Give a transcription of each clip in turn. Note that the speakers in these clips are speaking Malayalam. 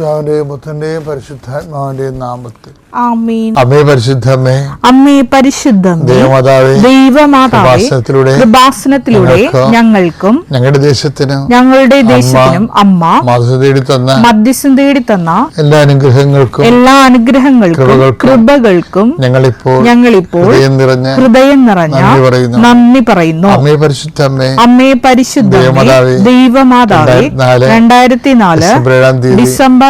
പിതാവിന്റെയും പുത്രന്റെയും പരിശുദ്ധാത്മാവിന്റെയും നാമത്തിൽ. അമ്മേ പരിശുദ്ധമേ. അമ്മേ പരിശുദ്ധം ദൈവമാതാവേ ദൈവമാതാവേ കൃപാസനത്തിലൂടെ ഞങ്ങൾക്കും ഞങ്ങളുടെ ദേശത്തിന് ഞങ്ങളുടെ ദേശത്തിനും അമ്മ മാതൃ തേടി തന്ന മധ്യസ്ഥം തേടി തന്ന എല്ലാ അനുഗ്രഹങ്ങൾക്കും എല്ലാ അനുഗ്രഹങ്ങൾക്കും കൃപകൾക്കും ഞങ്ങളിപ്പോൾ ഞങ്ങളിപ്പോൾ ഹൃദയം നിറഞ്ഞ ഹൃദയം നിറഞ്ഞ നന്ദി പറയുന്നു. അമ്മേ പരിശുദ്ധമ്മേ അമ്മേ പരിശുദ്ധ ദൈവമാതാവേ രണ്ടായിരത്തി നാല് ഡിസംബർ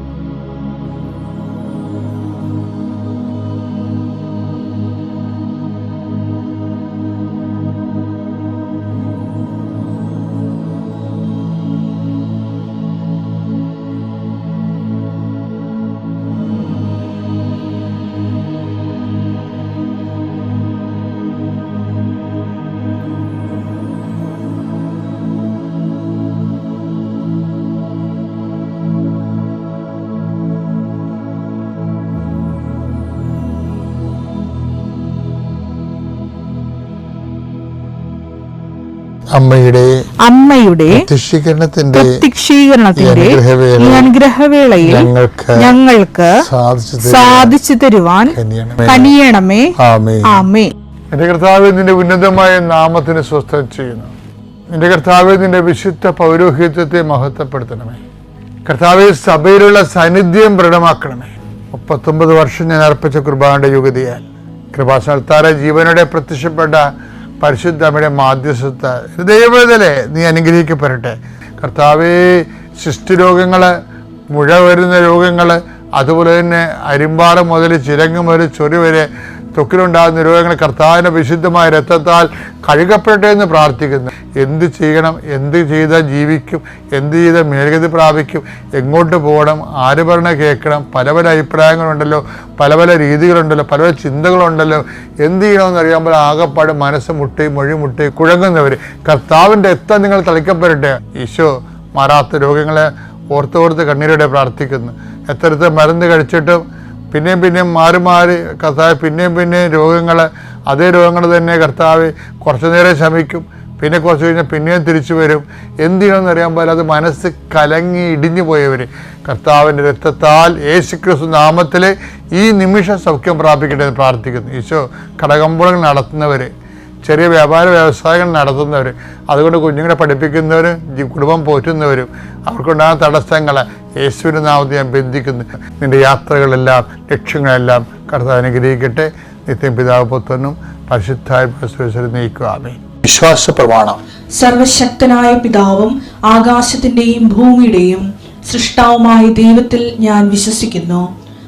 അമ്മയുടെ അമ്മയുടെ പ്രത്യക്ഷീകരണത്തിന്റെ പ്രത്യക്ഷീകരണത്തിന്റെ ഈ അനുഗ്രഹവേളയിൽ ഞങ്ങൾക്ക് ഞങ്ങൾക്ക് സാധിച്ചു തരുവാൻ കനിയണമേ. ആമേ എന്റെ കർത്താവ് നിന്റെ ഉന്നതമായ നാമത്തിന് സ്വസ്ഥം ചെയ്യുന്നു. നിന്റെ കർത്താവ് നിന്റെ വിശുദ്ധ പൗരോഹിത്യത്തെ മഹത്വപ്പെടുത്തണമേ. കർത്താവ് സഭയിലുള്ള സാന്നിധ്യം ദൃഢമാക്കണമേ മുപ്പത്തൊമ്പത് വർഷം ഞാൻ അർപ്പിച്ച കുർബാനയുടെ യുഗതിയാൽ താര ജീവനോടെ പ്രത്യക്ഷപ്പെട്ട പരിശുദ്ധ അമ്മയുടെ മാധ്യസ്ഥ ദൈവതലേ നീ അനുഗ്രഹിക്കപ്പെടട്ടെ. കർത്താവേ രോഗങ്ങൾ മുഴ വരുന്ന രോഗങ്ങൾ അതുപോലെ തന്നെ അരിമ്പാറ മുതൽ ചിരങ്ങ് വരെ ചൊറി വരെ ത്വക്കിലുണ്ടാകുന്ന രോഗങ്ങൾ കർത്താവിന്റെ വിശുദ്ധമായ രക്തത്താൽ കഴുകപ്പെടട്ടെ എന്ന് പ്രാർത്ഥിക്കുന്നു. എന്ത് ചെയ്യണം? എന്ത് ചെയ്താൽ ജീവിക്കും? എന്ത് ചെയ്താൽ മേൽഗതി പ്രാപിക്കും? എങ്ങോട്ട് പോകണം? ആര് പറഞ്ഞ കേൾക്കണം? പല പല അഭിപ്രായങ്ങളുണ്ടല്ലോ. പല പല രീതികളുണ്ടല്ലോ. പല പല ചിന്തകളുണ്ടല്ലോ. എന്ത് ചെയ്യണമെന്ന് അറിയാമ്പോൾ ആകെപ്പാട് മനസ്സ് മുട്ടി മൊഴി മുട്ടി കുഴങ്ങുന്നവർ കർത്താവിന്റെ രക്തം നിങ്ങൾ തളിക്കപ്പെടട്ടെ. ഈശോ മാറാത്ത രോഗങ്ങളെ ഓർത്തോർത്ത് കണ്ണീരോടെ പ്രാർത്ഥിക്കുന്നു. എത്രത്തെ മരുന്ന് കഴിച്ചിട്ടും പിന്നെയും പിന്നെയും മാറി മാറി കർത്താവ് പിന്നെയും പിന്നെയും രോഗങ്ങൾ അതേ രോഗങ്ങൾ തന്നെ കർത്താവ് കുറച്ചു നേരം ശമിക്കും. പിന്നെ കുറച്ച് കഴിഞ്ഞാൽ പിന്നെയും തിരിച്ചു വരും. എന്തിനാണെന്ന് അറിയാൻ അത് മനസ്സ് കലങ്ങി ഇടിഞ്ഞു പോയവർ കർത്താവിന്റെ രക്തത്താൽ യേശു ക്രിസ്തു നാമത്തിൽ ഈ നിമിഷം സൗഖ്യം പ്രാപിക്കട്ടെ എന്ന് പ്രാർത്ഥിക്കുന്നു. ഈശോ കടകമ്പോളങ്ങൾ നടത്തുന്നവർ ചെറിയ വ്യാപാര വ്യവസായങ്ങൾ നടത്തുന്നവർ അതുകൊണ്ട് കുഞ്ഞുങ്ങളെ പഠിപ്പിക്കുന്നവരും കുടുംബം പോറ്റുന്നവരും അവർക്കുണ്ടാകുന്ന തടസ്സങ്ങൾ യേശുവിന്റെ ഞാൻ ബന്ധിക്കുന്നു. നിന്റെ യാത്രകളെല്ലാം ലക്ഷ്യങ്ങളെല്ലാം കർത്താവ് അനുഗ്രഹിക്കട്ടെ. നിത്യം പിതാവ് പുത്രനും പരിശുദ്ധായ നയിക്കുവാമേ വിശ്വാസ പ്രമാണം. സർവശക്തനായ പിതാവും ആകാശത്തിന്റെയും ഭൂമിയുടെയും സൃഷ്ടാവുമായ ദൈവത്തിൽ ഞാൻ വിശ്വസിക്കുന്നു.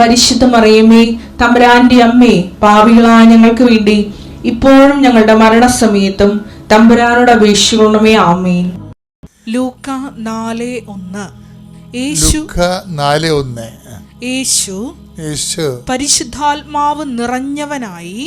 പരിശുദ്ധ മറിയമ്മേ തമ്പുരാന്റെ അമ്മേ പാവികളായ ഞങ്ങൾക്ക് വേണ്ടി ഇപ്പോഴും ഞങ്ങളുടെ മരണസമയത്തും തമ്പുരാനോട് അപേക്ഷിക്കണമേ ആമേൻ. ലൂക്ക നാല് ഒന്ന്. യേശു ലുക്ക നാല് ഒന്ന്. യേശു യേശു പരിശുദ്ധാത്മാവ് നിറഞ്ഞവനായി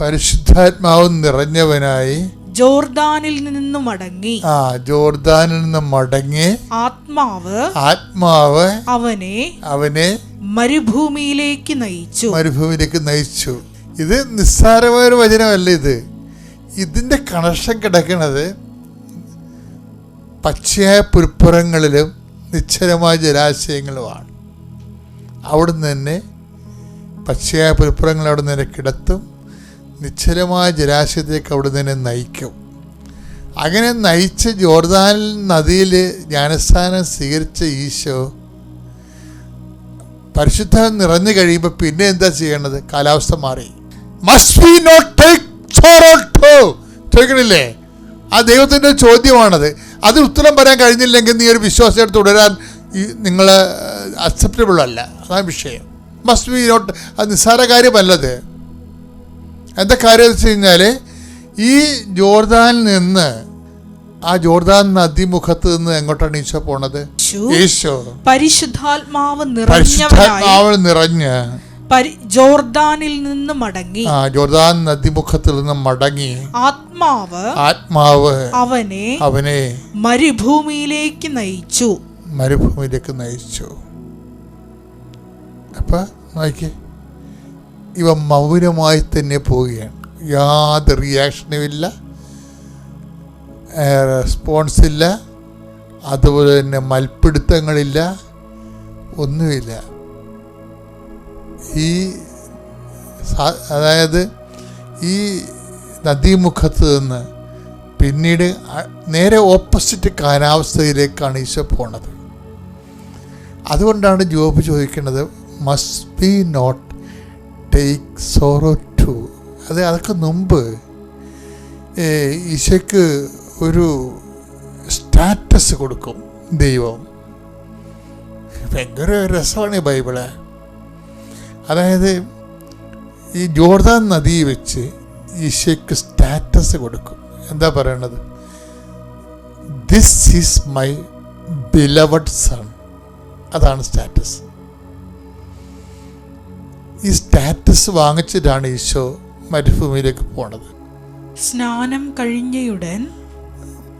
പരിശുദ്ധാത്മാവ് നിറഞ്ഞവനായി ജോർദാനിൽ നിന്ന് മടങ്ങി. ആ ജോർദാനിൽ നിന്ന് മടങ്ങി ആത്മാവ് ആത്മാവ് അവനെ അവനെ മരുഭൂമിയിലേക്ക് നയിച്ചു. മരുഭൂമിയിലേക്ക് നയിച്ചു. ഇത് നിസ്സാരമായ ഒരു വചനമല്ല ഇത്. ഇതിന്റെ കണക്ഷൻ കിടക്കുന്നത് പച്ചയായ പുൽപ്പുറങ്ങളിലും നിശ്ചലമായ ജലാശയങ്ങളുമാണ്. അവിടുന്ന് തന്നെ പച്ചയായ പുൽപ്പുറങ്ങൾ അവിടെ നിന്ന് തന്നെ കിടത്തും. നിശ്ചലമായ ജലാശയത്തേക്ക് അവിടെ തന്നെ നയിക്കും. അങ്ങനെ നയിച്ച് ജോർദാൻ നദിയിൽ ജ്ഞാനസ്ഥാനം സ്വീകരിച്ച ഈശോ പരിശുദ്ധ നിറഞ്ഞു കഴിയുമ്പോൾ പിന്നെ എന്താ ചെയ്യേണ്ടത്? കാലാവസ്ഥ മാറി. ആ ദൈവത്തിന്റെ ചോദ്യമാണത്. അത് ഉത്തരം പറയാൻ കഴിഞ്ഞില്ലെങ്കിൽ നീ ഒരു വിശ്വാസമായിട്ട് തുടരാൻ നിങ്ങൾ അക്സെപ്റ്റബിൾ അല്ല. അതാണ് വിഷയം. മസ്റ്റ് ബി നോട്ട് അത് നിസ്സാര കാര്യമല്ലത്. എന്താ കാര്യം വെച്ച് കഴിഞ്ഞാൽ ഈ ജോർദാനിൽ നിന്ന് ആ ജോർദാൻ നദിമുഖത്ത് നിന്ന് എങ്ങോട്ടാണ് ഈശോ പോണത്? ഈശോ പരിശുദ്ധാത്മാവ് പരിശുദ്ധാത്മാവ് നിറഞ്ഞ് ജോർദാനിൽ നിന്ന് മടങ്ങി. ആ ജോർദാൻ നദിമുഖത്തിൽ നിന്ന് മടങ്ങി. ആത്മാവ് ആത്മാവ് അവനെ അവനെ മരുഭൂമിയിലേക്ക് നയിച്ചു. മരുഭൂമിയിലേക്ക് നയിച്ചു. അപ്പൊ നോക്കിയേ. ഇവ മൗനമായി തന്നെ പോവുകയാണ്. യാതൊരു റിയാക്ഷനും ഇല്ല. റെസ്പോൺസ് ഇല്ല. അതുപോലെ തന്നെ മൽപ്പിടുത്തങ്ങളില്ല. ഒന്നുമില്ല. ഈ അതായത് ഈ നദീമുഖത്ത് നിന്ന് പിന്നീട് നേരെ ഓപ്പോസിറ്റ് കാലാവസ്ഥയിലേക്കാണ് ഈശോ പോണത്. അതുകൊണ്ടാണ് ജോബ് ചോദിക്കുന്നത് must be not take sorrow to അത് അതൊക്കെ മുമ്പ് ഈശോയ്ക്ക് ഒരു സ്റ്റാറ്റസ് കൊടുക്കും ദൈവം. ഭയങ്കര രസമാണ് ഈ ബൈബിൾ. അതായത് ഈ ജോർദാൻ നദി വെച്ച് ഈശോയ്ക്ക് സ്റ്റാറ്റസ് കൊടുക്കും. എന്താ പറയണത്? This is my beloved son അതാണ് സ്റ്റാറ്റസ്. ഈ സ്റ്റാറ്റസ് വാങ്ങിച്ചിട്ടാണ് ഈശോ മരുഭൂമിയിലേക്ക് പോണത്. സ്നാനം കഴിഞ്ഞയുടൻ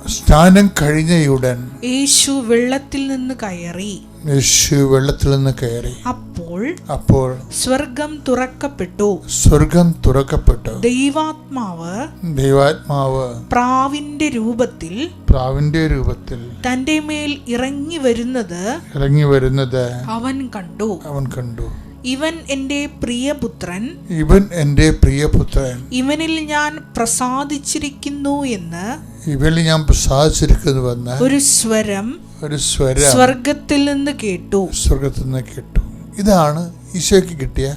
സ്നാനം കഴിഞ്ഞയുടൻ യേശു വെള്ളത്തിൽ നിന്ന് കയറി. യേശു വെള്ളത്തിൽ നിന്ന് കയറി. അപ്പോൾ അപ്പോൾ സ്വർഗം തുറക്കപ്പെട്ടു. സ്വർഗം തുറക്കപ്പെട്ടു. ദൈവാത്മാവ് ദൈവാത്മാവ് പ്രാവിന്റെ രൂപത്തിൽ പ്രാവിന്റെ രൂപത്തിൽ തന്റെ മേൽ ഇറങ്ങി വരുന്നത് ഇറങ്ങി വരുന്നത് അവൻ കണ്ടു. അവൻ കണ്ടു. ഇവൻ എന്റെ പ്രിയപുത്രൻ. ഇവൻ എന്റെ പ്രിയപുത്രൻ. ഇവനിൽ ഞാൻ പ്രസാദിച്ചിരിക്കുന്നു എന്ന്. ഇവനിൽ ഞാൻ പ്രസാദിച്ചിരിക്കുന്നുവെന്ന് ഒരു സ്വരം ഒരു സ്വരം സ്വർഗത്തിൽ നിന്ന് കേട്ടു. സ്വർഗത്തിൽ നിന്ന് കേട്ടു. ഇതാണ് ഈശോയ്ക്ക് കിട്ടിയ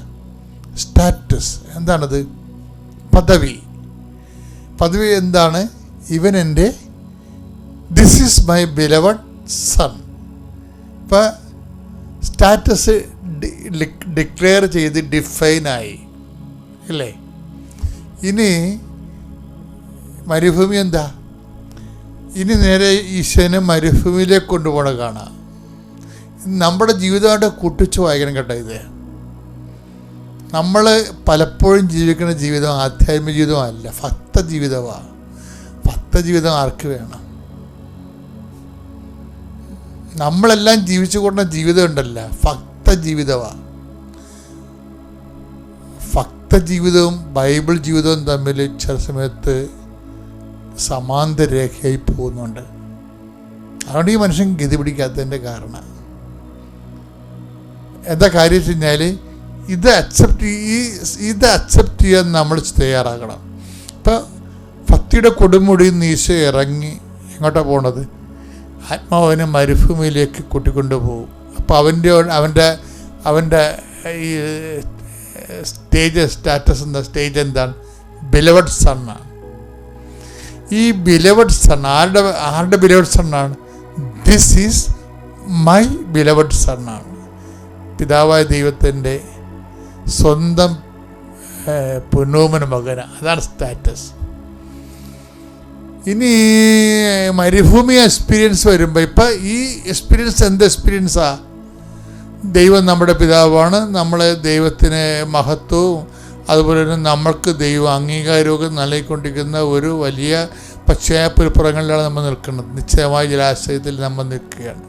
സ്റ്റാറ്റസ്. എന്താണത്? പദവി. പദവി എന്താണ്? ഇവൻ എന്റെ this is my beloved son ഇപ്പം സ്റ്റാറ്റസ് ഡിക്ലെയർ ചെയ്ത് ഡിഫൈനായി അല്ലേ? ഇനി മരുഭൂമി എന്താ? ഇനി നേരെ ഈശ്വനെ മരുഭൂമിയിലേക്ക് കൊണ്ടുപോണ കാണാം. നമ്മുടെ ജീവിതമായിട്ട് കൂട്ടിച്ചു വായിക്കണം കേട്ടോ ഇത്. നമ്മൾ പലപ്പോഴും ജീവിക്കുന്ന ജീവിതം ആധ്യാത്മിക ജീവിതമല്ല ഭക്ത ജീവിതമാണ് ഭക്ത ജീവിതം ആർക്ക് വേണം? നമ്മളെല്ലാം ജീവിച്ചു കൊണ്ട ജീവിതം ഉണ്ടല്ല ഭക്ത ജീവിതമാണ് ഭക്ത ജീവിതവും ബൈബിൾ ജീവിതവും തമ്മിൽ ചില സമയത്ത് സമാന്തര രേഖയായി പോകുന്നുണ്ട്. അതുകൊണ്ട് ഈ മനുഷ്യൻ ഗതി പിടിക്കാത്തതിന്റെ കാരണം. എന്താ കാര്യം വെച്ച് കഴിഞ്ഞാൽ ഇത് അക്സെപ്റ്റ് ഈ ഇത് അക്സെപ്റ്റ് ചെയ്യാൻ നമ്മൾ തയ്യാറാകണം. ഇപ്പം ഭക്തിയുടെ കൊടുമുടി നീശ ഇറങ്ങി എങ്ങോട്ടാണ് പോണത്? ആത്മാവിനെ മരുഭൂമിയിലേക്ക് കൂട്ടിക്കൊണ്ടു പോകും. അപ്പോൾ അവന്റെ അവന്റെ അവന്റെ ഈ സ്റ്റേജ് സ്റ്റാറ്റസ് എന്ന സ്റ്റേജ് എന്താണ്? ബിലവഡ് സണ്ണാണ് ഈ ബിലവഡ് സൺ ആരുടെ ആരുടെ ബിലവഡ് സണ്ണാണ് ദിസ് ഈസ് മൈ ബിലവഡ് സണ്ണാണ് പിതാവായ ദൈവത്തിന്റെ സ്വന്തം പുനോമന മകന. അതാണ് സ്റ്റാറ്റസ് ഇനി മരുഭൂമി എക്സ്പീരിയൻസ് വരുമ്പോൾ ഇപ്പം ഈ എക്സ്പീരിയൻസ് എന്ത് എക്സ്പീരിയൻസാ ദൈവം നമ്മുടെ പിതാവാണ്. നമ്മളെ ദൈവത്തിന് മഹത്വവും അതുപോലെ തന്നെ നമ്മൾക്ക് ദൈവം അംഗീകാരമൊക്കെ നൽകിക്കൊണ്ടിരിക്കുന്ന ഒരു വലിയ പശ്ചാത്തലപ്പുറങ്ങളിലാണ് നമ്മൾ നിൽക്കുന്നത്. നിശ്ചയമായ ജലാശയത്തിൽ നമ്മൾ നിൽക്കുകയാണ്.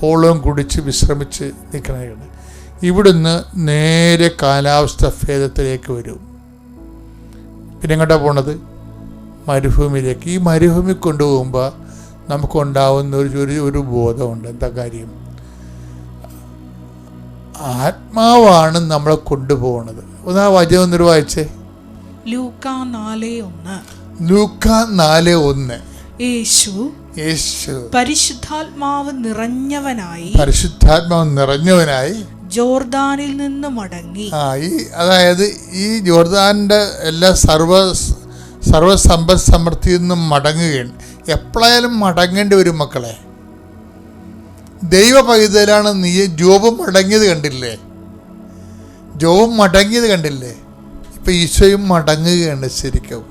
ഹോളവും കുടിച്ച് വിശ്രമിച്ച് നിൽക്കണതാണ് ഇവിടുന്ന് നേരെ കാലാവസ്ഥ ഭേദത്തിലേക്ക് വരും. പിന്നെ എങ്ങോട്ടാ പോണത്? മരുഭൂമിയിലേക്ക്. ഈ മരുഭൂമി കൊണ്ടുപോകുമ്പോൾ നമുക്കുണ്ടാവുന്ന ഒരു ഒരു ബോധമുണ്ട്. എന്താ കാര്യം? ആത്മാവാണ് നമ്മളെ കൊണ്ടുപോകുന്നത് ഒന്ന് ആ വചനം ഒന്നൊരു വായിച്ചേ. ലൂക്ക നാല് ഒന്ന്. ലൂക്ക നാല് ഒന്ന്. യേശു യേശു. പരിശുദ്ധാത്മാവ് നിറഞ്ഞവനായി. പരിശുദ്ധാത്മാവ് നിറഞ്ഞവനായി. ജോർദാനിൽ നിന്ന് മടങ്ങി. ആ ഈ അതായത് ഈ ജോർദാന്റെ എല്ലാ സർവ സർവസമ്പദ് സമൃദ്ധിയിൽ നിന്നും മടങ്ങുകയാണ്. എപ്പോഴായാലും മടങ്ങേണ്ടി വരും മക്കളെ. ദൈവ നീ ജോബ് മടങ്ങിയത് കണ്ടില്ലേ? ജോബ് മടങ്ങിയത് കണ്ടില്ലേ? ഇപ്പം ഈശോയും മടങ്ങുകയാണ് ശരിക്കും.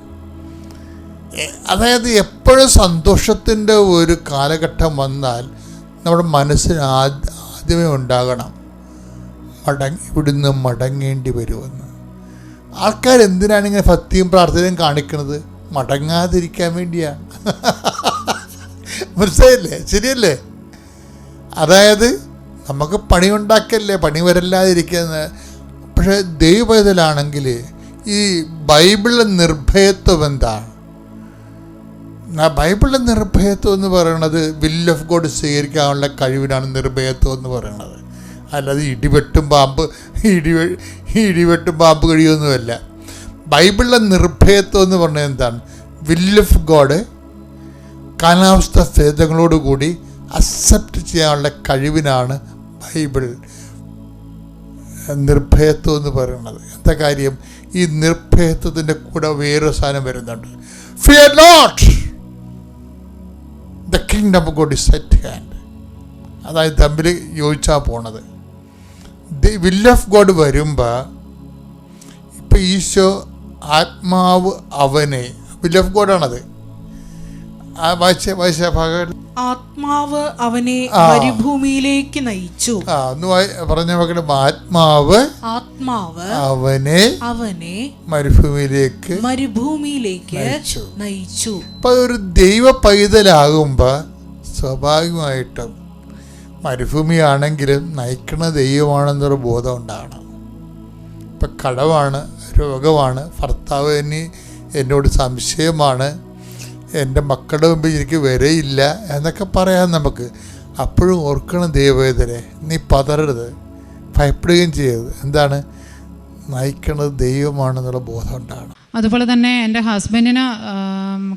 അതായത് എപ്പോഴും സന്തോഷത്തിന്റെ ഒരു കാലഘട്ടം വന്നാൽ നമ്മുടെ മനസ്സിന് ആദ്യ ആദ്യമേ ഉണ്ടാകണം മടങ്ങി ഇവിടുന്ന് മടങ്ങേണ്ടി വരുമെന്ന്. ആൾക്കാർ എന്തിനാണ് ഇങ്ങനെ ഭക്തിയും പ്രാർത്ഥനയും കാണിക്കുന്നത്? മടങ്ങാതിരിക്കാൻ വേണ്ടിയാണ് മനസ്സിലായില്ലേ? ശരിയല്ലേ? അതായത് നമുക്ക് പണി ഉണ്ടാക്കല്ലേ പണി വരല്ലാതിരിക്കുന്നത് പക്ഷേ ദൈവത്തിലാണെങ്കിൽ ഈ ബൈബിളിലെ നിർഭയത്വം എന്താണ്? ബൈബിളിലെ നിർഭയത്വം എന്ന് പറയുന്നത് വിൽ ഓഫ് ഗോഡ് സ്വീകരിക്കാനുള്ള കഴിവിനാണ് നിർഭയത്വം എന്ന് പറയുന്നത് അല്ലാതെ ഇടിവെട്ടും പാമ്പ് ഇടിവെ ഇടിവെട്ടും പാമ്പ് കഴിയൊന്നുമല്ല. ബൈബിളിലെ നിർഭയത്വം എന്ന് പറഞ്ഞത് എന്താണ്? വില്ല് ഓഫ് ഗോഡ് കാലാവസ്ഥ ഭേദങ്ങളോടുകൂടി അക്സെപ്റ്റ് ചെയ്യാനുള്ള കഴിവിനാണ് ബൈബിൾ. നിർഭയത്വം എന്ന് പറയുന്നത്. എന്താ കാര്യം? ഈ നിർഭയത്വത്തിന്റെ കൂടെ വേറൊരു സാധനം വരുന്നുണ്ട്. Fear not the kingdom God is set hand അതായത് തമ്മിൽ യോജിച്ചാ പോണത്. വിൽ ഓഫ് ഗോഡ് വരുമ്പോൾ ഇപ്പം ഈശോ ആത്മാവ് അവനെ വില്ല് ഓഫ് ഗോഡാണത് ആത്മാവ് അവനെ. മരുഭൂമിയിലേക്ക് നയിച്ചു പറഞ്ഞ മക്കളെ ആത്മാവ് ആത്മാവ് അവനെ അവനെ മരുഭൂമിയിലേക്ക് മരുഭൂമിയിലേക്ക് നയിച്ചു. ഇപ്പൊ ഒരു ദൈവ പൈതലാകുമ്പോ സ്വാഭാവികമായിട്ടും മരുഭൂമിയാണെങ്കിലും നയിക്കുന്ന ദൈവമാണെന്നൊരു ബോധം ഉണ്ടാകണം ഇപ്പം കടവാണ് രോഗമാണ് ഭർത്താവ് എന്നെ എന്നോട് സംശയമാണ് എന്റെ മക്കളുടെ മുമ്പിൽ എനിക്ക് വരെയില്ല എന്നൊക്കെ പറയാം നമുക്ക്. അപ്പോഴും ഓർക്കണം ദൈവവേദനെ നീ പതറരുത് ഭയപ്പെടുകയും ചെയ്യരുത്. എന്താണ്? നയിക്കുന്നത് ദൈവമാണെന്നുള്ള ബോധം ഉണ്ടാകണം. അതുപോലെ തന്നെ എന്റെ ഹസ്ബൻഡിന്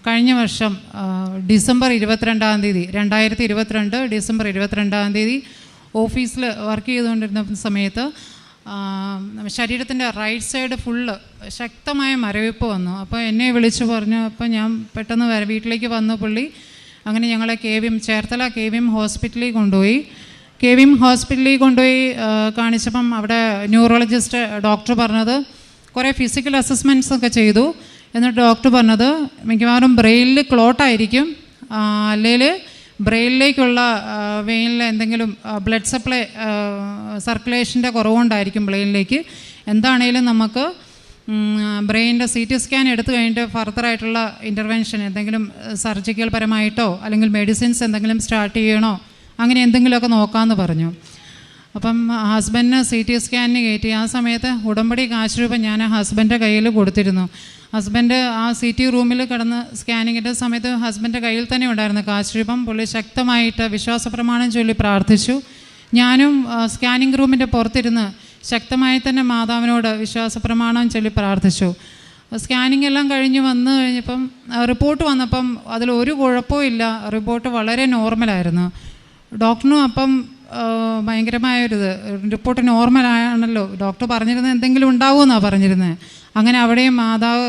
കഴിഞ്ഞ വർഷം ഡിസംബർ ഇരുപത്തിരണ്ടാം തീയതി രണ്ടായിരത്തി ഇരുപത്തിരണ്ട് ഡിസംബർ ഇരുപത്തിരണ്ടാം തീയതി ഓഫീസിൽ വർക്ക് ചെയ്തുകൊണ്ടിരുന്ന സമയത്ത് ശരീരത്തിന്റെ റൈറ്റ് സൈഡ് ഫുള്ള് ശക്തമായ മരവിപ്പ് വന്നു. അപ്പോൾ എന്നെ വിളിച്ചു പറഞ്ഞു അപ്പോൾ ഞാൻ പെട്ടെന്ന് വര വീട്ടിലേക്ക് വന്നു പുള്ളി. അങ്ങനെ ഞങ്ങളെ K V Cherthala K V ഹോസ്പിറ്റലിൽ കൊണ്ടുപോയി. കെ വി ഹോസ്പിറ്റലിൽ കൊണ്ടുപോയി കാണിച്ചപ്പം അവിടെ ന്യൂറോളജിസ്റ്റ് ഡോക്ടർ പറഞ്ഞത് കുറേ ഫിസിക്കൽ അസസ്മെന്റ്സ് ഒക്കെ ചെയ്തു. എന്നിട്ട് ഡോക്ടർ പറഞ്ഞത് മിക്കവാറും ബ്രെയിനിൽ ക്ലോട്ടായിരിക്കും അല്ലെങ്കിൽ ബ്രെയിനിലേക്കുള്ള വെയിനിൽ എന്തെങ്കിലും ബ്ലഡ് സപ്ലൈ സർക്കുലേഷന്റെ കുറവുകൊണ്ടായിരിക്കും ബ്രെയിനിലേക്ക്. എന്താണേലും നമുക്ക് ബ്രെയിനിന്റെ സി ടി സ്കാൻ എടുത്തു കഴിഞ്ഞിട്ട് ഫർദറായിട്ടുള്ള ഇന്റർവെൻഷൻ എന്തെങ്കിലും സർജിക്കൽ പരമായിട്ടോ അല്ലെങ്കിൽ മെഡിസിൻസ് എന്തെങ്കിലും സ്റ്റാർട്ട് ചെയ്യണോ അങ്ങനെ എന്തെങ്കിലുമൊക്കെ നോക്കാമെന്ന് പറഞ്ഞു. അപ്പം ഹസ്ബൻഡിന് സി ടി സ്കാനിന് കയറ്റി. ആ സമയത്ത് ഉടമ്പടി കാശ് രൂപ ഞാൻ ഹസ്ബൻഡിന്റെ കയ്യിൽ കൊടുത്തിരുന്നു. ഹസ്ബൻഡ് ആ സി ടി റൂമിൽ കിടന്ന് സ്കാനിങ്ങിന്റെ സമയത്ത് ഹസ്ബൻഡിന്റെ കയ്യിൽ തന്നെ ഉണ്ടായിരുന്നു കാശ് രൂപം പുള്ളി ശക്തമായിട്ട് വിശ്വാസപ്രമാണം ചൊല്ലി പ്രാർത്ഥിച്ചു. ഞാനും സ്കാനിങ് റൂമിന്റെ പുറത്തിരുന്ന് ശക്തമായി തന്നെ മാതാവിനോട് വിശ്വാസപ്രമാണം ചൊല്ലി പ്രാർത്ഥിച്ചു. സ്കാനിങ് എല്ലാം കഴിഞ്ഞ് വന്നു കഴിഞ്ഞപ്പം റിപ്പോർട്ട് വന്നപ്പം അതിൽ ഒരു കുഴപ്പവും ഇല്ല. റിപ്പോർട്ട് വളരെ നോർമലായിരുന്നു ഡോക്ടറിനും അപ്പം ഭയങ്കരമായൊരിത്. റിപ്പോർട്ട് നോർമലാണല്ലോ ഡോക്ടർ പറഞ്ഞിരുന്നത് എന്തെങ്കിലും ഉണ്ടാവുമെന്നാണ് പറഞ്ഞിരുന്നത് അങ്ങനെ അവിടെയും മാതാവ്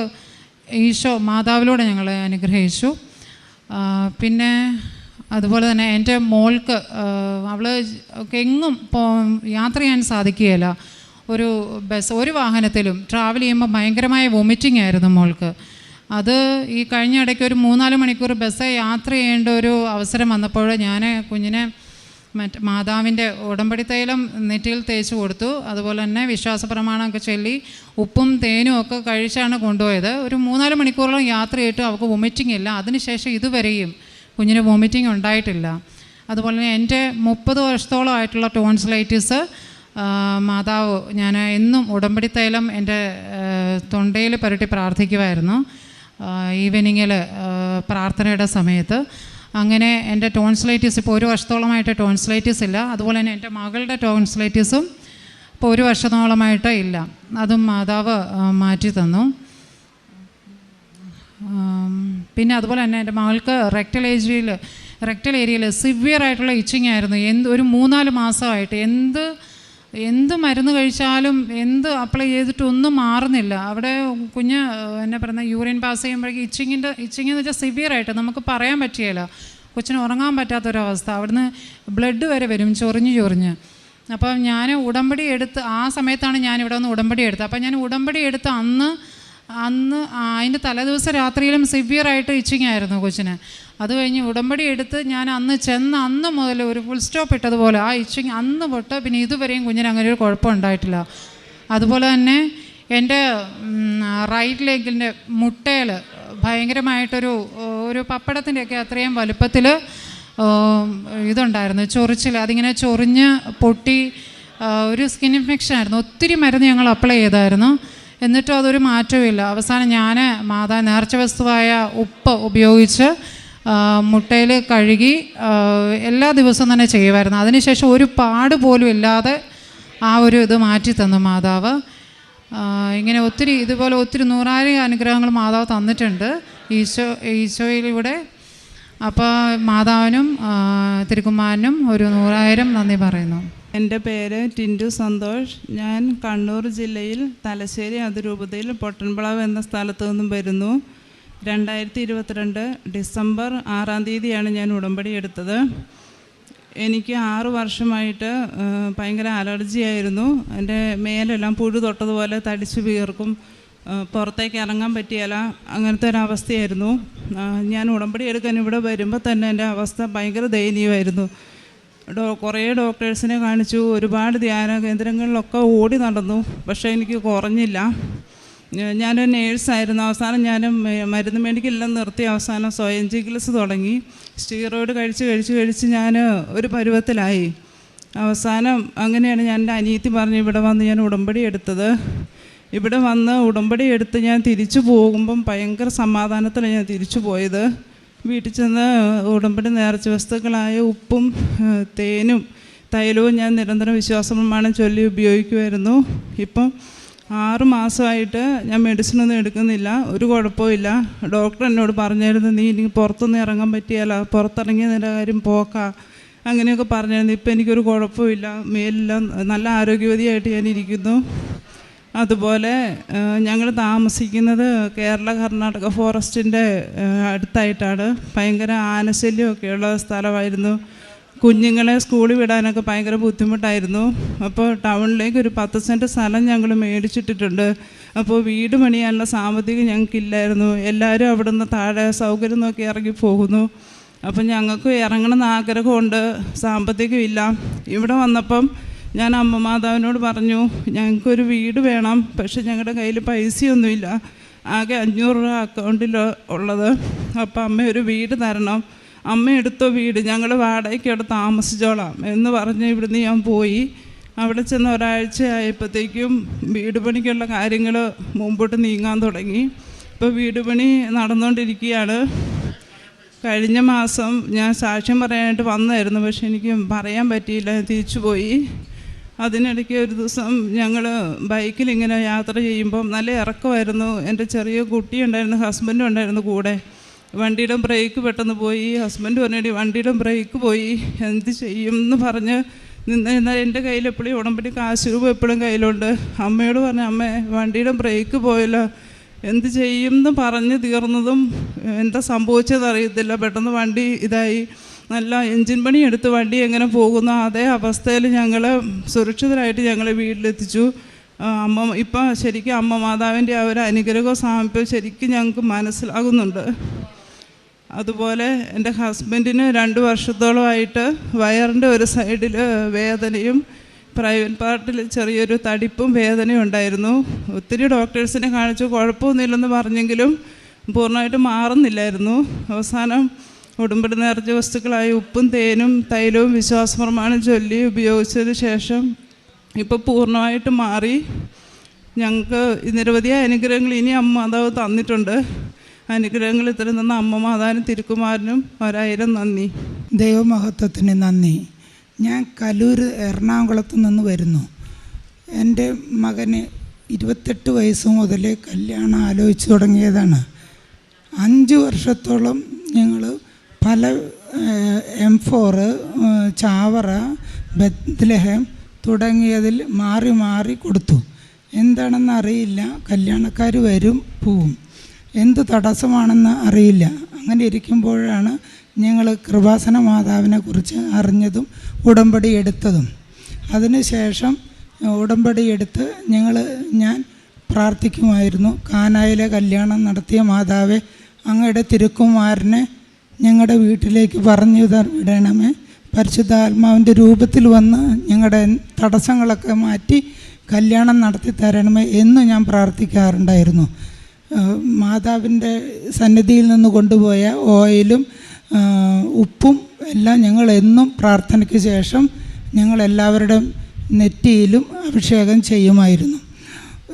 ഈശോ മാതാവിലൂടെ ഞങ്ങളെ അനുഗ്രഹിച്ചു. പിന്നെ അതുപോലെ തന്നെ എന്റെ മോൾക്ക് അവൾ എങ്ങും പോ യാത്ര ചെയ്യാൻ സാധിക്കുകയില്ല. ഒരു ബസ് ഒരു വാഹനത്തിലും ട്രാവൽ ചെയ്യുമ്പോൾ ഭയങ്കരമായ വൊമിറ്റിംഗ് ആയിരുന്നു മോൾക്ക്. അത് ഈ കഴിഞ്ഞ ഇടയ്ക്ക് ഒരു മൂന്നാൽ മണിക്കൂർ ബസ്സേ യാത്ര ചെയ്യേണ്ട ഒരു അവസരം വന്നപ്പോൾ ഞാൻ കുഞ്ഞിനെ മറ്റ് മാതാവിന്റെ ഉടമ്പടി തൈലം നെറ്റിയിൽ തേച്ച് കൊടുത്തു. അതുപോലെ തന്നെ വിശ്വാസ പ്രമാണമൊക്കെ ചൊല്ലി ഉപ്പും തേനും ഒക്കെ കഴിച്ചാണ് കൊണ്ടുപോയത്. ഒരു മൂന്നാൽ മണിക്കൂറോളം യാത്ര ചെയ്തിട്ട് അവൾക്ക് വൊമിറ്റിംഗ് ഇല്ല. അതിനുശേഷം ഇതുവരെയും കുഞ്ഞിന് വൊമിറ്റിംഗ് ഉണ്ടായിട്ടില്ല. അതുപോലെ തന്നെ എന്റെ മുപ്പത് വർഷത്തോളം ആയിട്ടുള്ള ടോൺസിലൈറ്റിസ് മാതാവ് ഞാൻ എന്നും ഉടമ്പടി തൈലം എന്റെ തൊണ്ടയിൽ പുരട്ടി പ്രാർത്ഥിക്കുമായിരുന്നു ഈവനിങ്ങിൽ പ്രാർത്ഥനയുടെ സമയത്ത്. അങ്ങനെ എന്റെ ടോൺസിലൈറ്റിസ് ഇപ്പോൾ ഒരു വർഷത്തോളമായിട്ട് ടോൺസിലൈറ്റിസ് ഇല്ല. അതുപോലെ തന്നെ എന്റെ മകളുടെ ടോൺസിലൈറ്റിസും ഇപ്പോൾ ഒരു വർഷത്തോളമായിട്ട് ഇല്ല. അതും മാതാവ് മാറ്റി തന്നു. പിന്നെ അതുപോലെ തന്നെ എന്റെ മകൾക്ക് റെക്ടൽ ഏരിയയിൽ റെക്ടൽ ഏരിയയിൽ സിവിയർ ആയിട്ടുള്ള ഇച്ചിങ് ആയിരുന്നു. എന്ത് ഒരു മൂന്നാൽ മാസമായിട്ട് എന്ത് എന്ത് മരുന്ന് കഴിച്ചാലും എന്ത് അപ്ലൈ ചെയ്തിട്ട് ഒന്നും മാറുന്നില്ല. അവിടെ കുഞ്ഞ് എന്നെ പറയുന്ന യൂറിൻ പാസ് ചെയ്യുമ്പോഴേക്കും ഇച്ചിങ്ങിന്റെ ഇച്ചിങ് എന്ന് വെച്ചാൽ സിവിയറായിട്ട് നമുക്ക് പറയാൻ പറ്റിയല്ല കൊച്ചിന് ഉറങ്ങാൻ പറ്റാത്തൊരവസ്ഥ. അവിടുന്ന് ബ്ലഡ് വരെ വരും ചൊറിഞ്ഞ് ചൊറിഞ്ഞ്. അപ്പം ഞാൻ ഉടമ്പടി എടുത്ത് ആ സമയത്താണ് ഞാൻ ഇവിടെ വന്ന് ഉടമ്പടി എടുത്തത്. അപ്പം ഞാൻ ഉടമ്പടി എടുത്ത് അന്ന് അന്ന് അതിന്റെ തലേദിവസം രാത്രിയിലും സിവിയറായിട്ട് ഇച്ചിങ് ആയിരുന്നു കൊച്ചിന്. അത് കഴിഞ്ഞ് ഉടമ്പടി എടുത്ത് ഞാൻ അന്ന് ചെന്ന് അന്ന് മുതൽ ഒരു ഫുൾ സ്റ്റോപ്പ് ഇട്ടതുപോലെ ആ ഇച്ചിങ് അന്ന് തൊട്ട് പിന്നെ ഇതുവരെയും കുഞ്ഞിന് അങ്ങനെ ഒരു കുഴപ്പം ഉണ്ടായിട്ടില്ല. അതുപോലെ തന്നെ എന്റെ റൈറ്റ് ലെഗിന്റെ മുട്ടയിൽ ഭയങ്കരമായിട്ടൊരു ഒരു പപ്പടത്തിന്റെയൊക്കെ അത്രയും വലുപ്പത്തിൽ ഇതുണ്ടായിരുന്നു ചൊറിച്ചിൽ അതിങ്ങനെ ചൊറിഞ്ഞ് പൊട്ടി ഒരു സ്കിൻ ഇൻഫെക്ഷൻ ആയിരുന്നു. ഒത്തിരി മരുന്ന് ഞങ്ങൾ അപ്ലൈ ചെയ്തായിരുന്നു. എന്നിട്ടും അതൊരു മാറ്റവുമില്ല. അവസാനം ഞാൻ മാതാ നേർച്ച വസ്തുവായ ഉപ്പ് ഉപയോഗിച്ച് മുട്ടയിൽ കഴുകി എല്ലാ ദിവസവും തന്നെ ചെയ്യുമായിരുന്നു. അതിനുശേഷം ഒരു പാട് പോലും ഇല്ലാതെ ആ ഒരു ഇത് മാറ്റി തന്നു മാതാവ്. ഇങ്ങനെ ഒത്തിരി ഇതുപോലെ ഒത്തിരി നൂറായിരം അനുഗ്രഹങ്ങൾ മാതാവ് തന്നിട്ടുണ്ട് ഈശോ ഈശോയിലൂടെ. അപ്പോൾ മാതാവിനും തിരുക്കുമാരനും ഒരു നൂറായിരം നന്ദി പറയുന്നു. എന്റെ പേര് ടിന്റു സന്തോഷ്. ഞാൻ കണ്ണൂർ ജില്ലയിൽ തലശ്ശേരി അതിരൂപതയിൽ പൊട്ടൻപളവ് എന്ന സ്ഥലത്തു നിന്നും വരുന്നു. രണ്ടായിരത്തി ഇരുപത്തിരണ്ട് ഡിസംബർ ആറാം തീയതിയാണ് ഞാൻ ഉടമ്പടി എടുത്തത്. എനിക്ക് ആറു വർഷമായിട്ട് ഭയങ്കര അലർജി ആയിരുന്നു. എന്റെ മേലെല്ലാം പുഴു തൊട്ടതുപോലെ തടിച്ചു വീർക്കും പുറത്തേക്ക് ഇറങ്ങാൻ പറ്റിയല്ല അങ്ങനത്തെ ഒരു അവസ്ഥയായിരുന്നു. ഞാൻ ഉടമ്പടി എടുക്കാൻ ഇവിടെ വരുമ്പോൾ തന്നെ എന്റെ അവസ്ഥ ഭയങ്കര ദയനീയമായിരുന്നു. ഡോ കുറേ ഡോക്ടേഴ്സിനെ കാണിച്ചു. ഒരുപാട് ധ്യാന കേന്ദ്രങ്ങളിലൊക്കെ ഓടി നടന്നു. പക്ഷേ എനിക്ക് കുറഞ്ഞില്ല. ഞാനൊരു നേഴ്സായിരുന്നു. അവസാനം ഞാൻ മരുന്ന് മേടിക്കില്ലെന്ന് നിർത്തി. അവസാനം സ്വയം ചികിത്സ തുടങ്ങി. സ്റ്റീറോയിഡ് കഴിച്ച് കഴിച്ച് കഴിച്ച് ഞാൻ ഒരു പരുവത്തിലായി. അവസാനം അങ്ങനെയാണ് ഞാൻ എന്റെ അനിയത്തി പറഞ്ഞ് ഇവിടെ വന്ന് ഞാൻ ഉടമ്പടി എടുത്തത്. ഇവിടെ വന്ന് ഉടമ്പടി എടുത്ത് ഞാൻ തിരിച്ചു പോകുമ്പം ഭയങ്കര സമാധാനത്തിലാണ് ഞാൻ തിരിച്ചു പോയത്. വീട്ടിൽ ചെന്ന് ഉടമ്പടി നേർച്ച വസ്തുക്കളായ ഉപ്പും തേനും തൈലവും ഞാൻ നിരന്തരം വിശ്വാസപ്രമാണം ചൊല്ലി ഉപയോഗിക്കുമായിരുന്നു. ഇപ്പം ആറ് മാസമായിട്ട് ഞാൻ മെഡിസിനൊന്നും എടുക്കുന്നില്ല ഒരു കുഴപ്പമില്ല ഡോക്ടർ എന്നോട് പറഞ്ഞായിരുന്നു നീ ഇനി പുറത്തൊന്നും ഇറങ്ങാൻ പറ്റിയല്ല പുറത്തിറങ്ങിയ നിന്റെ കാര്യം പോക്കാ. അങ്ങനെയൊക്കെ പറഞ്ഞായിരുന്നു. ഇപ്പം എനിക്കൊരു കുഴപ്പമില്ല മേലെല്ലാം നല്ല ആരോഗ്യവതിയായിട്ട് ഞാൻ ഇരിക്കുന്നു. അതുപോലെ ഞങ്ങൾ താമസിക്കുന്നത് കേരള കർണാടക ഫോറസ്റ്റിന്റെ അടുത്തായിട്ടാണ്. ഭയങ്കര ആനശല്യമൊക്കെയുള്ള സ്ഥലമായിരുന്നു. കുഞ്ഞുങ്ങളെ സ്കൂളിൽ വിടാനൊക്കെ ഭയങ്കര ബുദ്ധിമുട്ടായിരുന്നു. അപ്പോൾ ടൗണിലേക്ക് ഒരു പത്ത് സെന്റ് സ്ഥലം ഞങ്ങൾ മേടിച്ചിട്ടിട്ടുണ്ട്. അപ്പോൾ വീട് പണിയാനുള്ള സാമ്പത്തികം ഞങ്ങൾക്കില്ലായിരുന്നു. എല്ലാവരും അവിടെ നിന്ന് താഴെ സൗകര്യം നോക്കി ഇറങ്ങി പോകുന്നു. അപ്പം ഞങ്ങൾക്ക് ഇറങ്ങണമെന്ന് ആഗ്രഹമുണ്ട്. സാമ്പത്തികമില്ല. ഇവിടെ വന്നപ്പം ഞാൻ അമ്മ മാതാവിനോട് പറഞ്ഞു ഞങ്ങൾക്കൊരു വീട് വേണം പക്ഷെ ഞങ്ങളുടെ കയ്യിൽ പൈസയൊന്നുമില്ല. ആകെ അഞ്ഞൂറ് രൂപ അക്കൗണ്ടിൽ ഉള്ളത്. അപ്പം അമ്മ ഒരു വീട് തരണം. അമ്മ എടുത്തോ വീട് ഞങ്ങൾ വാടകയ്ക്ക് അവിടെ താമസിച്ചോളാം. എന്ന് പറഞ്ഞ് ഇവിടുന്ന് ഞാൻ പോയി. അവിടെ ചെന്ന് ഒരാഴ്ച ആയപ്പോഴത്തേക്കും വീട് പണിക്കുള്ള കാര്യങ്ങൾ മുമ്പോട്ട് നീങ്ങാൻ തുടങ്ങി. ഇപ്പോൾ വീട് പണി നടന്നുകൊണ്ടിരിക്കുകയാണ് കഴിഞ്ഞ മാസം ഞാൻ സാക്ഷ്യം പറയാനായിട്ട് വന്നായിരുന്നു പക്ഷെ എനിക്ക് പറയാൻ പറ്റിയില്ല തിരിച്ചു പോയി. അതിനിടയ്ക്ക് ഒരു ദിവസം ഞങ്ങൾ ബൈക്കിൽ ഇങ്ങനെ യാത്ര ചെയ്യുമ്പം നല്ല ഇറക്കമായിരുന്നു. എന്റെ ചെറിയ കുട്ടി ഉണ്ടായിരുന്നു ഹസ്ബൻഡും ഉണ്ടായിരുന്നു കൂടെ. വണ്ടിയുടെ ബ്രേക്ക് പെട്ടെന്ന് പോയി. ഹസ്ബൻഡ് പറഞ്ഞിട്ട് വണ്ടിയുടെ ബ്രേക്ക് പോയി. എന്ത് ചെയ്യും? എന്ന് പറഞ്ഞ് നിന്ന് എന്നാൽ എന്റെ കയ്യിൽ എപ്പോഴും ഉടമ്പടി കാശ് രൂപ എപ്പോഴും കയ്യിലുണ്ട്. അമ്മയോട് പറഞ്ഞു അമ്മേ വണ്ടിയുടെ ബ്രേക്ക് പോയല്ലോ. എന്ത് ചെയ്യും? എന്ന് പറഞ്ഞ് തീർന്നതും എന്താ സംഭവിച്ചതറിയത്തില്ല പെട്ടെന്ന് വണ്ടി ഇതായി. നല്ല എഞ്ചിൻ പണി എടുത്ത് വണ്ടി എങ്ങനെ പോകുന്നു അതേ അവസ്ഥയിൽ ഞങ്ങൾ സുരക്ഷിതരായിട്ട് ഞങ്ങളെ വീട്ടിലെത്തിച്ചു. അമ്മ ഇപ്പം ശരിക്കും അമ്മ മാതാവിന്റെ ആ ഒരു അനുഗ്രഹവും സാമീപ്യം ശരിക്കും ഞങ്ങൾക്ക് മനസ്സിലാകുന്നുണ്ട്. അതുപോലെ എന്റെ ഹസ്ബൻഡിന് രണ്ട് വർഷത്തോളമായിട്ട് വയറിന്റെ ഒരു സൈഡിൽ വേദനയും പ്രൈവറ്റ് പാർട്ടിൽ ചെറിയൊരു തടിപ്പും വേദനയും ഉണ്ടായിരുന്നു. ഒത്തിരി ഡോക്ടേഴ്സിനെ കാണിച്ചു കുഴപ്പമൊന്നുമില്ലെന്ന് പറഞ്ഞെങ്കിലും പൂർണമായിട്ട് മാറുന്നില്ലായിരുന്നു. അവസാനം ഉടുമ്പടി നേർച്ച വസ്തുക്കളായ ഉപ്പും തേനും തൈലവും വിശ്വാസപ്രമാണം ചൊല്ലി ഉപയോഗിച്ചതിന് ശേഷം ഇപ്പോൾ പൂർണമായിട്ട് മാറി. ഞങ്ങൾക്ക് നിരവധി അനുഗ്രഹങ്ങൾ ഇനി അമ്മ മാതാവ് തന്നിട്ടുണ്ട്. അനുഗ്രഹങ്ങൾ ഇത്ര തന്ന അമ്മ മാതാവിനും തിരുക്കുമാരനും ഒരായിരം നന്ദി. ദൈവമഹത്വത്തിന് നന്ദി. ഞാൻ കലൂർ എറണാകുളത്ത് നിന്ന് വരുന്നു. എന്റെ മകന് ഇരുപത്തെട്ട് വയസ്സ് മുതൽ കല്യാണം ആലോചിച്ച് തുടങ്ങിയതാണ്. അഞ്ച് വർഷത്തോളം ഞങ്ങൾ പല എം ഫോറ് ചാവറ ബത്ലഹം തുടങ്ങിയതിൽ മാറി മാറി കൊടുത്തു. എന്താണെന്ന് അറിയില്ല. കല്യാണക്കാർ വരും പോവും. എന്ത് തടസ്സമാണെന്ന് അറിയില്ല. അങ്ങനെ ഇരിക്കുമ്പോഴാണ് ഞങ്ങൾ കൃപാസന മാതാവിനെ കുറിച്ച് അറിഞ്ഞതും ഉടമ്പടി എടുത്തതും. അതിനുശേഷം ഉടമ്പടി എടുത്ത് ഞങ്ങൾ ഞാൻ പ്രാർത്ഥിക്കുമായിരുന്നു. കാനായിലെ കല്യാണം നടത്തിയ മാതാവെ അങ്ങയുടെ തിരുക്കുമാരനെ ഞങ്ങളുടെ വീട്ടിലേക്ക് പറഞ്ഞു വിടണമേ. പരിശുദ്ധാത്മാവിന്റെ രൂപത്തിൽ വന്ന് ഞങ്ങളുടെ തടസ്സങ്ങളൊക്കെ മാറ്റി കല്യാണം നടത്തി തരണമേ എന്ന് ഞാൻ പ്രാർത്ഥിക്കാറുണ്ടായിരുന്നു. മാതാവിന്റെ സന്നിധിയിൽ നിന്ന് കൊണ്ടുപോയ ഓയിലും ഉപ്പും എല്ലാം ഞങ്ങൾ എന്നും പ്രാർത്ഥനയ്ക്ക് ശേഷം ഞങ്ങൾ എല്ലാവരുടെയും നെറ്റിയിലും അഭിഷേകം ചെയ്യുമായിരുന്നു.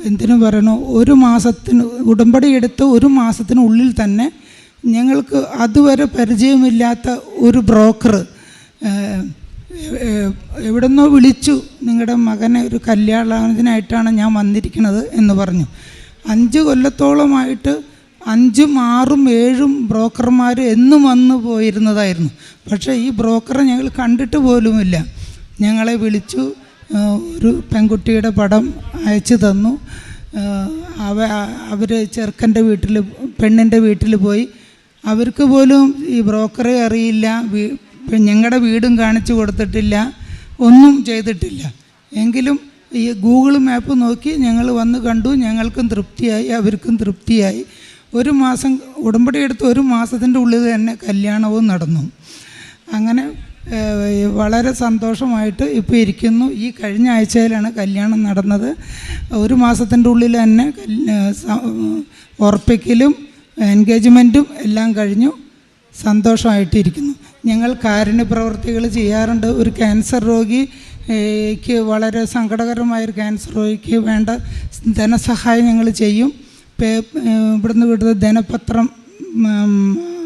എന്തിനു പറയണോ? ഒരു മാസത്തിന് ഉടമ്പടി എടുത്ത് ഒരു മാസത്തിനുള്ളിൽ തന്നെ ഞങ്ങൾക്ക് അതുവരെ പരിചയമില്ലാത്ത ഒരു ബ്രോക്കർ എവിടെന്നോ വിളിച്ചു നിങ്ങളുടെ മകനെ ഒരു കല്യാണത്തിനായിട്ടാണ് ഞാൻ വന്നിരിക്കുന്നത് എന്ന് പറഞ്ഞു. അഞ്ച് കൊല്ലത്തോളമായിട്ട് അഞ്ചും ആറും ഏഴും ബ്രോക്കർമാർ എന്നും വന്നു പോയിരുന്നതായിരുന്നു. പക്ഷേ ഈ ബ്രോക്കറെ ഞങ്ങൾ കണ്ടിട്ട് പോലുമില്ല. ഞങ്ങളെ വിളിച്ചു ഒരു പെൺകുട്ടിയുടെ പടം അയച്ചു തന്നു. അവ അവർ ചെറുക്കന്റെ വീട്ടിൽ പെണ്ണിന്റെ വീട്ടിൽ പോയി. അവർക്ക് പോലും ഈ ബ്രോക്കറെ അറിയില്ല ഞങ്ങളുടെ വീടും കാണിച്ചു കൊടുത്തിട്ടില്ല ഒന്നും ചെയ്തിട്ടില്ല. എങ്കിലും ഈ ഗൂഗിൾ മാപ്പ് നോക്കി ഞങ്ങൾ വന്ന് കണ്ടു ഞങ്ങൾക്കും തൃപ്തിയായി അവർക്കും തൃപ്തിയായി. ഒരു മാസം ഉടമ്പടി എടുത്ത് ഒരു മാസത്തിന്റെ ഉള്ളിൽ തന്നെ കല്യാണവും നടന്നു. അങ്ങനെ വളരെ സന്തോഷമായിട്ട് ഇപ്പോൾ ഇരിക്കുന്നു. ഈ കഴിഞ്ഞ ആഴ്ചയിലാണ് കല്യാണം നടന്നത്. ഒരു മാസത്തിന്റെ ഉള്ളിൽ തന്നെ ഉറപ്പിക്കലും എൻഗേജ്മെന്റും എല്ലാം കഴിഞ്ഞു. സന്തോഷമായിട്ടിരിക്കുന്നു. ഞങ്ങൾ കാരുണ്യ പ്രവർത്തികൾ ചെയ്യാറുണ്ട്. ഒരു ക്യാൻസർ രോഗിക്ക് വളരെ ക്ക് വളരെ സങ്കടകരമായൊരു ക്യാൻസർ രോഗിക്ക് വേണ്ട ധനസഹായം ഞങ്ങൾ ചെയ്യും. പേ- ഇവിടുന്ന് വിടുന്ന ധനപത്രം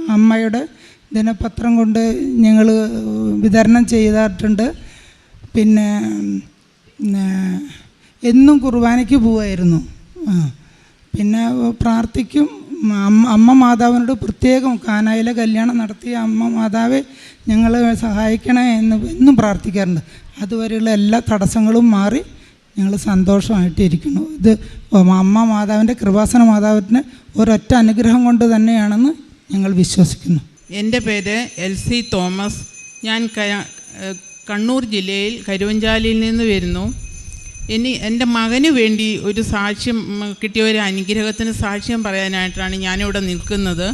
അമ്മയുടെ ദിനപത്രം കൊണ്ട് ഞങ്ങൾ വിതരണം ചെയ്തിട്ടുണ്ട്. പിന്നെ എന്നും കുർബാനയ്ക്ക് പോവായിരുന്നു. പിന്നെ പ്രാർത്ഥിക്കും അമ്മ മാതാവിനോട് പ്രത്യേകം കാനായിലെ കല്യാണം നടത്തിയ അമ്മ മാതാവെ ഞങ്ങളെ സഹായിക്കണേ എന്ന് എന്നും പ്രാർത്ഥിക്കാറുണ്ട്. അതുവരെയുള്ള എല്ലാ തടസ്സങ്ങളും മാറി ഞങ്ങൾ സന്തോഷമായിട്ടിരിക്കുന്നു. ഇത് അമ്മ മാതാവിന്റെ കൃപാസന മാതാവിന്റെ ഒരൊറ്റ അനുഗ്രഹം കൊണ്ട് തന്നെയാണെന്ന് ഞങ്ങൾ വിശ്വസിക്കുന്നു. എന്റെ പേര് എൽ സി തോമസ്. ഞാൻ കണ്ണൂർ ജില്ലയിൽ കരുവഞ്ചാലിയിൽ നിന്ന് വരുന്നു. ഇനി എന്റെ മകന് വേണ്ടി ഒരു സാക്ഷ്യം കിട്ടിയ ഒരു അനുഗ്രഹത്തിന് സാക്ഷ്യം പറയാനായിട്ടാണ് ഞാനിവിടെ നിൽക്കുന്നത്.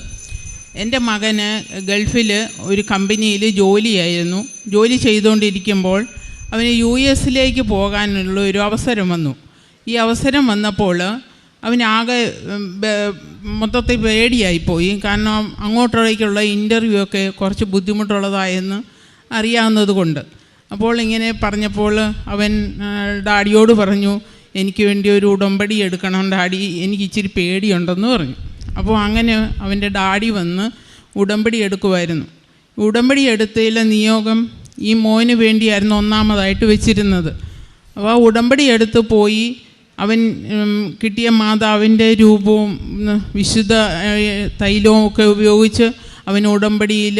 എന്റെ മകന് ഗൾഫിൽ ഒരു കമ്പനിയിൽ ജോലിയായിരുന്നു. ജോലി ചെയ്തുകൊണ്ടിരിക്കുമ്പോൾ അവന് യു എസിലേക്ക് പോകാനുള്ള ഒരു അവസരം വന്നു. ഈ അവസരം വന്നപ്പോൾ അവനാകെ മൊത്തത്തിൽ പേടിയായിപ്പോയി കാരണം അങ്ങോട്ടേക്കുള്ള ഇന്റർവ്യൂ ഒക്കെ കുറച്ച് ബുദ്ധിമുട്ടുള്ളതായെന്ന് അറിയാവുന്നത് കൊണ്ട് അപ്പോൾ ഇങ്ങനെ പറഞ്ഞപ്പോൾ അവൻ ഡാഡിയോട് പറഞ്ഞു എനിക്ക് വേണ്ടി ഒരു ഉടമ്പടി എടുക്കണം ഡാഡി എനിക്ക് ഇച്ചിരി പേടിയുണ്ടെന്ന് പറഞ്ഞു. അപ്പോൾ അങ്ങനെ അവന്റെ ഡാഡി വന്ന് ഉടമ്പടി എടുക്കുമായിരുന്നു ഉടമ്പടി എടുത്തതിലെ നിയോഗം ഈ മോന് വേണ്ടിയായിരുന്നു ഒന്നാമതായിട്ട് വെച്ചിരുന്നത്. അപ്പോൾ ആ ഉടമ്പടി എടുത്ത് പോയി അവൻ കിട്ടിയ മാതാവിന്റെ രൂപവും വിശുദ്ധ തൈലവും ഒക്കെ ഉപയോഗിച്ച് അവൻ ഉടമ്പടിയിൽ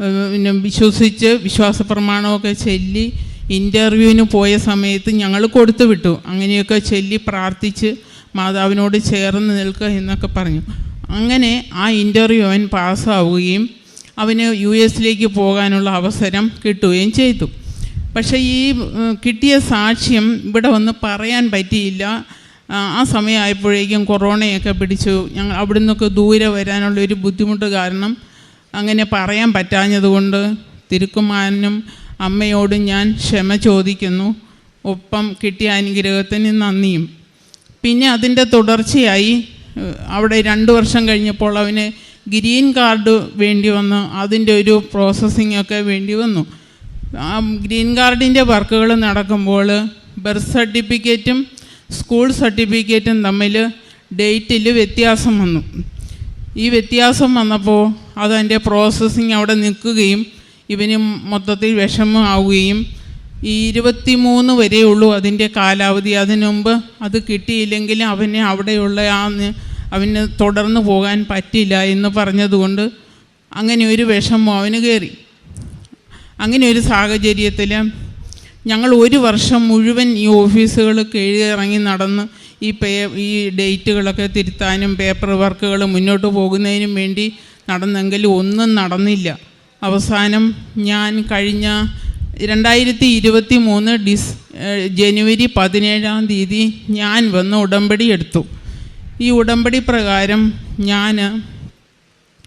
പിന്നെ വിശ്വസിച്ച് വിശ്വാസ പ്രമാണമൊക്കെ ചൊല്ലി ഇന്റർവ്യൂവിന് പോയ സമയത്ത് ഞങ്ങൾ കൊടുത്തു വിട്ടു. അങ്ങനെയൊക്കെ ചൊല്ലി പ്രാർത്ഥിച്ച് മാതാവിനോട് ചേർന്ന് നിൽക്കുക എന്നൊക്കെ പറഞ്ഞു. അങ്ങനെ ആ ഇന്റർവ്യൂ അവൻ പാസ്സാവുകയും അവന് യു എസിലേക്ക് പോകാനുള്ള അവസരം കിട്ടുകയും ചെയ്തു. പക്ഷേ ഈ കിട്ടിയ സാക്ഷ്യം ഇവിടെ വന്ന് പറയാൻ പറ്റിയില്ല. ആ, സമയമായപ്പോഴേക്കും കൊറോണയൊക്കെ പിടിച്ചു. ഞങ്ങൾ അവിടെ നിന്നൊക്കെ ദൂരെ വരാനുള്ള ഒരു ബുദ്ധിമുട്ട് കാരണം അങ്ങനെ പറയാൻ പറ്റാഞ്ഞതുകൊണ്ട് തിരുക്കുമാനും അമ്മയോടും ഞാൻ ക്ഷമ ചോദിക്കുന്നു. ഒപ്പം കിട്ടിയ അനുഗ്രഹത്തിന് നന്ദിയും. പിന്നെ അതിന്റെ തുടർച്ചയായി അവിടെ രണ്ട് വർഷം കഴിഞ്ഞപ്പോൾ അവന് ഗ്രീൻ കാർഡ് വേണ്ടി വന്നു. അതിന്റെ ഒരു പ്രോസസ്സിംഗ് ഒക്കെ വേണ്ടി വന്നു. ആ ഗ്രീൻ കാർഡിന്റെ വർക്കുകൾ നടക്കുമ്പോൾ ബർത്ത് സർട്ടിഫിക്കറ്റും സ്കൂൾ സർട്ടിഫിക്കറ്റും തമ്മിൽ ഡേറ്റിൽ വ്യത്യാസം വന്നു. ഈ വ്യത്യാസം വന്നപ്പോൾ അതെന്റെ പ്രോസസ്സിങ് അവിടെ നിൽക്കുകയും ഇവന് മൊത്തത്തിൽ വിഷമമാവുകയും ഈ ഇരുപത്തി മൂന്ന് വരെയുള്ളൂ അതിന്റെ കാലാവധി. അതിനുമുമ്പ് അത് കിട്ടിയില്ലെങ്കിൽ അവന് അവിടെയുള്ള ആ അവന് തുടർന്ന് പോകാൻ പറ്റില്ല എന്ന് പറഞ്ഞതുകൊണ്ട് അങ്ങനെ ഒരു വിഷമം അവന് കയറി. അങ്ങനെ ഒരു സാഹചര്യത്തിൽ ഞങ്ങൾ ഒരു വർഷം മുഴുവൻ ഈ ഓഫീസുകൾ കീഴിറങ്ങി നടന്ന് ഈ പേ ഈ ഡേറ്റുകളൊക്കെ തിരുത്താനും പേപ്പർ വർക്കുകൾ മുന്നോട്ട് പോകുന്നതിനും വേണ്ടി നടന്നെങ്കിലും ഒന്നും നടന്നില്ല. അവസാനം ഞാൻ കഴിഞ്ഞ രണ്ടായിരത്തി ഇരുപത്തി മൂന്ന് ഡിസ് ജനുവരി പതിനേഴാം തീയതി ഞാൻ വന്ന് ഉടമ്പടി എടുത്തു. ഈ ഉടമ്പടി പ്രകാരം ഞാൻ